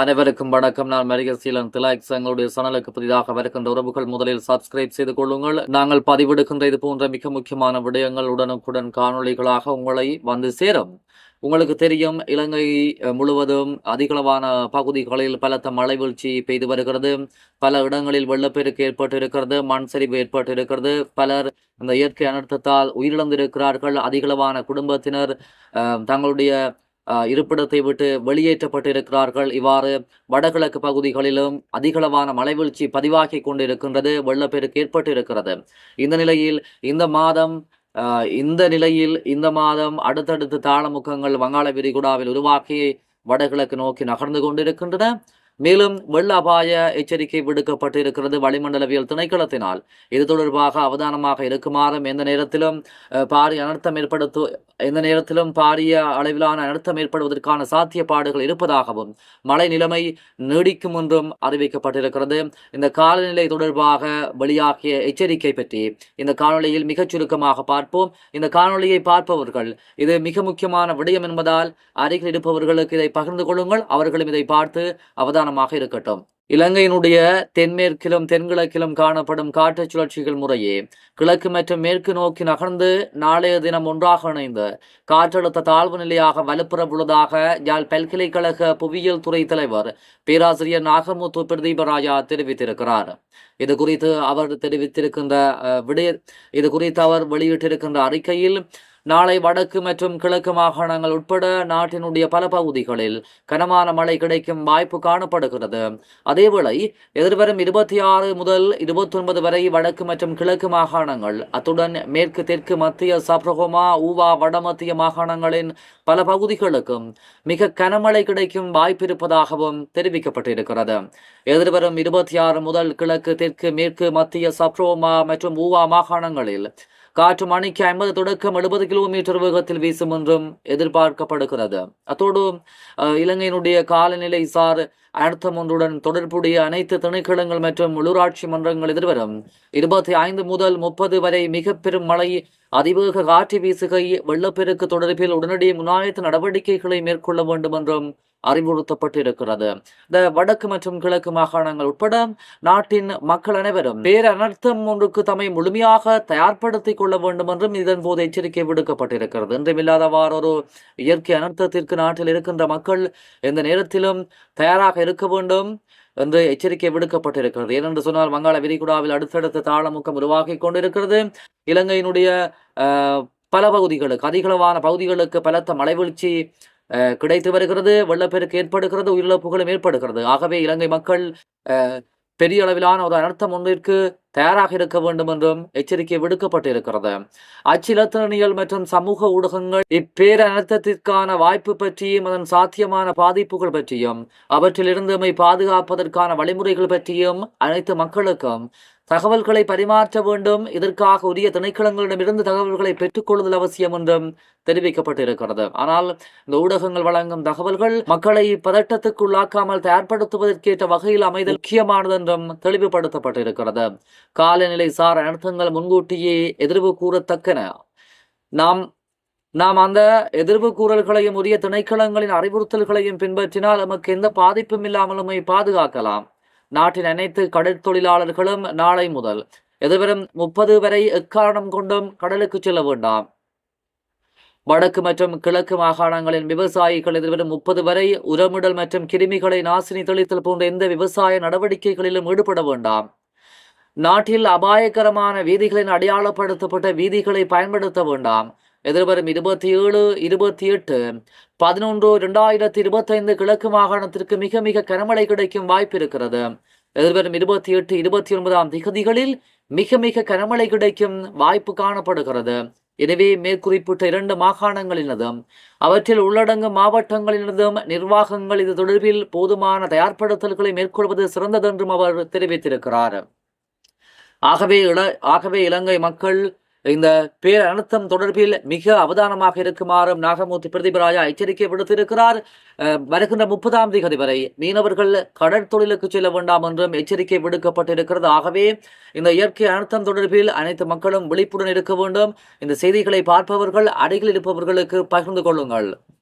அனைவருக்கும் வணக்கம். நான் மரிகர் திலாக்ஸ். எங்களுடைய சனலுக்கு புதிதாக வருகின்ற உறவுகள் முதலில் சப்ஸ்கிரைப் செய்து கொள்ளுங்கள். நாங்கள் பதிவெடுக்கின்ற இது போன்ற மிக முக்கியமான விடயங்கள் உடனுக்குடன் காணொளிகளாக உங்களை வந்து சேரும். உங்களுக்கு தெரியும் இலங்கை முழுவதும் அதிகளவான பகுதிகளில் பலத்த மழை வீழ்ச்சி பெய்து வருகிறது. பல இடங்களில் வெள்ளப்பெருக்கு ஏற்பட்டு இருக்கிறது மண் சரிவு ஏற்பட்டு இருக்கிறது பலர் இந்த இயற்கை அனர்த்தத்தால் உயிரிழந்திருக்கிறார்கள். அதிகளவான குடும்பத்தினர் தங்களுடைய இருப்பிடத்தை விட்டு வெளியேற்றப்பட்டிருக்கிறார்கள் இவ்வாறு வடகிழக்கு பகுதிகளிலும் அதிகளவான மழைவீழ்ச்சி பதிவாகி கொண்டிருக்கின்றது. வெள்ளப்பெருக்கு ஏற்பட்டு இருக்கிறது இந்த நிலையில் இந்த மாதம் இந்த நிலையில் இந்த மாதம் அடுத்தடுத்து தாளமுகங்கள் வங்காள விரிகுடாவில் உருவாக்கி வடகிழக்கு நோக்கி நகர்ந்து கொண்டிருக்கின்றன. மேலும் வெள்ள அபாய எச்சரிக்கை விடுக்கப்பட்டிருக்கிறது வளிமண்டலவியல் திணைக்களத்தினால். இது தொடர்பாக அவதானமாக இருக்குமாறும் எந்த நேரத்திலும் பாரிய அனர்த்தம் ஏற்படுத்து எந்த நேரத்திலும் பாரிய அளவிலான அனர்த்தம் ஏற்படுவதற்கான சாத்தியப்பாடுகள் இருப்பதாகவும் மழை நிலைமை நீடிக்கும் என்றும் அறிவிக்கப்பட்டிருக்கிறது. இந்த காலநிலை தொடர்பாக வெளியாகிய எச்சரிக்கை பற்றி இந்த காணொலியில் மிகச் சுருக்கமாக பார்ப்போம். இந்த காணொலியை பார்ப்பவர்கள் இது மிக முக்கியமான விடயம் என்பதால் அருகில் இருப்பவர்களுக்கு இதை பகிர்ந்து கொள்ளுங்கள். அவர்களும் இதை பார்த்து காரணமாக இருக்கட்டும். இலங்கையினுடைய தென்மேற்கிலும் தென்கிழக்கிலும் காணப்படும் காற்று சுழற்சிகள் முறையே கிழக்கு மற்றும் மேற்கு நோக்கி நகர்ந்து நாளைய தினம் ஒன்றாக இணைந்து காற்றழுத்த தாழ்வு நிலையாக வலுப்பெறவுள்ளதாக யாழ் பல்கலைக்கழக புவியியல் துறை தலைவர் பேராசிரியர் நாகமுத்து பிரதீபராஜா தெரிவித்திருக்கிறார். இது குறித்து அவர் தெரிவித்திருக்கின்ற விடய இது குறித்து அவர் வெளியிட்டிருக்கின்ற அறிக்கையில் நாளை வடக்கு மற்றும் கிழக்கு மாகாணங்கள் உட்பட நாட்டினுடைய பல பகுதிகளில் கனமான மழை கிடைக்கும் வாய்ப்பு காணப்படுகிறது. அதேவேளை எதிர்வரும் இருபத்தி ஆறு முதல் இருபத்தி ஒன்பது வரை வடக்கு மற்றும் கிழக்கு மாகாணங்கள் அத்துடன் மேற்கு தெற்கு மத்திய சப்ரகோமா ஊவா வடமத்திய மாகாணங்களின் பல பகுதிகளுக்கும் மிக கனமழை கிடைக்கும் வாய்ப்பு இருப்பதாகவும் தெரிவிக்கப்பட்டிருக்கிறது. எதிர்வரும் இருபத்தி ஆறு முதல் கிழக்கு தெற்கு மேற்கு மத்திய சப்ரோமா மற்றும் ஊவா மாகாணங்களில் காற்று மணிக்கு ஐம்பது தொடக்கம் எழுபது கிலோமீட்டர் வேகத்தில் வீசும் என்றும் எதிர்பார்க்கப்படுகிறது. அத்தோடு இலங்கையினுடைய காலநிலை சார் அழுத்தம் ஒன்றுடன் தொடர்புடைய அனைத்து திணைக்களங்கள் மற்றும் உள்ளூராட்சி மன்றங்கள் எதிர்வரும். இருபத்தி ஐந்து முதல் முப்பது வரை மிக பெரும் மழை அதிவேக காற்று வீசுகை வெள்ளப்பெருக்கு தொடர்பில் உடனடி முன்னாயத்த நடவடிக்கைகளை மேற்கொள்ள வேண்டும் என்றும் அறிவுறுத்தப்பட்டிருக்கிறது. இந்த வடக்கு மற்றும் கிழக்கு மாகாணங்கள் உட்பட நாட்டின் மக்கள் அனைவரும் பேரனர்த்தம் ஒன்றுக்கு தம்மை முழுமையாக தயார்படுத்திக் கொள்ள வேண்டும் என்றும் இதன் போது எச்சரிக்கை விடுக்கப்பட்டிருக்கிறது. இன்றுமில்லாதவாறு ஒரு இயற்கை அனர்த்தத்திற்கு நாட்டில் இருக்கின்ற மக்கள் எந்த நேரத்திலும் தயாராக இருக்க வேண்டும் என்று எச்சரிக்கை விடுக்கப்பட்டிருக்கிறது. ஏனென்று சொன்னால் வங்காள விரிகுடாவில் அடுத்தடுத்த தாளமுக்கம் உருவாகி கொண்டிருக்கிறது. இலங்கையினுடைய பல பகுதிகளுக்கு அதிகளவான பகுதிகளுக்கு பலத்த மழைவீழ்ச்சி கிடைத்து வருகிறது வெள்ளப்பெருக்கு ஏற்படுகிறது உயிரிழப்புகளும் ஏற்படுகிறது. ஆகவே இலங்கை மக்கள் பெரிய அளவிலான ஒரு அனர்த்தம் ஒன்றிற்கு தயாராக இருக்க வேண்டும் என்றும் எச்சரிக்கை விடுக்கப்பட்டிருக்கிறது. அச்சிலத்திரணிகள் மற்றும் சமூக ஊடகங்கள் இப்பேரனர்த்தத்திற்கான வாய்ப்பு பற்றியும் அதன் சாத்தியமான பாதிப்புகள் பற்றியும் அவற்றிலிருந்து நம்மை பாதுகாப்பதற்கான வழிமுறைகள் பற்றியும் அனைத்து மக்களுக்கும் தகவல்களை பரிமாற்ற வேண்டும். இதற்காக உரிய திணைக்களங்களிடமிருந்து தகவல்களை பெற்றுக்கொள்ளுதல் அவசியம் என்றும் தெரிவிக்கப்பட்டிருக்கிறது. ஆனால் இந்த ஊடகங்கள் வழங்கும் தகவல்கள் மக்களை பதட்டத்துக்குள்ளாக்காமல் தயார்படுத்துவதற்கேற்ற வகையில் அமைதல் முக்கியமானது என்றும் தெளிவுபடுத்தப்பட்டிருக்கிறது. காலநிலை சார் அனர்த்தங்கள் முன்கூட்டியே எதிர்வு கூறத்தக்கன. நாம் நாம் அந்த எதிர்வு கூறல்களையும் உரிய திணைக்களங்களின் அறிவுறுத்தல்களையும் பின்பற்றினால் நமக்கு எந்த பாதிப்பும் இல்லாமலுமே பாதுகாக்கலாம். நாட்டின் அனைத்து கடல் தொழிலாளர்களும் நாளை முதல். எதிர்வரும் முப்பது வரை எக்காரணம் கொண்டும் கடலுக்கு செல்ல வேண்டாம். வடக்கு மற்றும் கிழக்கு மாகாணங்களின் விவசாயிகள் எதிர்வரும் முப்பது வரை உரமிடல் மற்றும் கிருமிகளை நாசினி தெளித்தல் போன்ற எந்த விவசாய நடவடிக்கைகளிலும் ஈடுபட வேண்டாம். நாட்டில் அபாயகரமான வீதிகளின் அடையாளப்படுத்தப்பட்ட வீதிகளை பயன்படுத்த வேண்டாம். எதிர்வரும் இருபத்தி ஏழு இருபத்தி எட்டு பதினொன்று இரண்டாயிரத்தி இருபத்தைந்து கிழக்கு மாகாணத்திற்கு மிக மிக கனமழை கிடைக்கும் வாய்ப்பு இருக்கிறது. எதிர்வரும் இருபத்தி எட்டு இருபத்தி ஒன்பதாம் திகதிகளில் மிக மிக கனமழை கிடைக்கும் வாய்ப்பு காணப்படுகிறது. எனவே மேற்குறிப்பிட்ட இரண்டு மாகாணங்களினதும் அவற்றில் உள்ளடங்கும் மாவட்டங்களினதும் நிர்வாகங்கள் இது தொடர்பில் போதுமான தயார்படுத்தல்களை மேற்கொள்வது சிறந்ததென்றும் அவர் தெரிவித்திருக்கிறார். ஆகவே இள ஆகவே இலங்கை மக்கள் இந்த பேர் தொடர்பில் மிக அவதானமாக இருக்குமாறும் நாகமூர்த்தி பிரதிபராஜா எச்சரிக்கை விடுத்திருக்கிறார். வருகின்ற முப்பதாம் தேதி வரை மீனவர்கள் கடற்தொழிலுக்கு செல்ல வேண்டாம் என்றும் எச்சரிக்கை விடுக்கப்பட்டிருக்கிறது. ஆகவே இந்த இயற்கை அனுத்தம் தொடர்பில் அனைத்து மக்களும் விழிப்புடன் இருக்க வேண்டும். இந்த செய்திகளை பார்ப்பவர்கள் அருகில் இருப்பவர்களுக்கு பகிர்ந்து கொள்ளுங்கள்.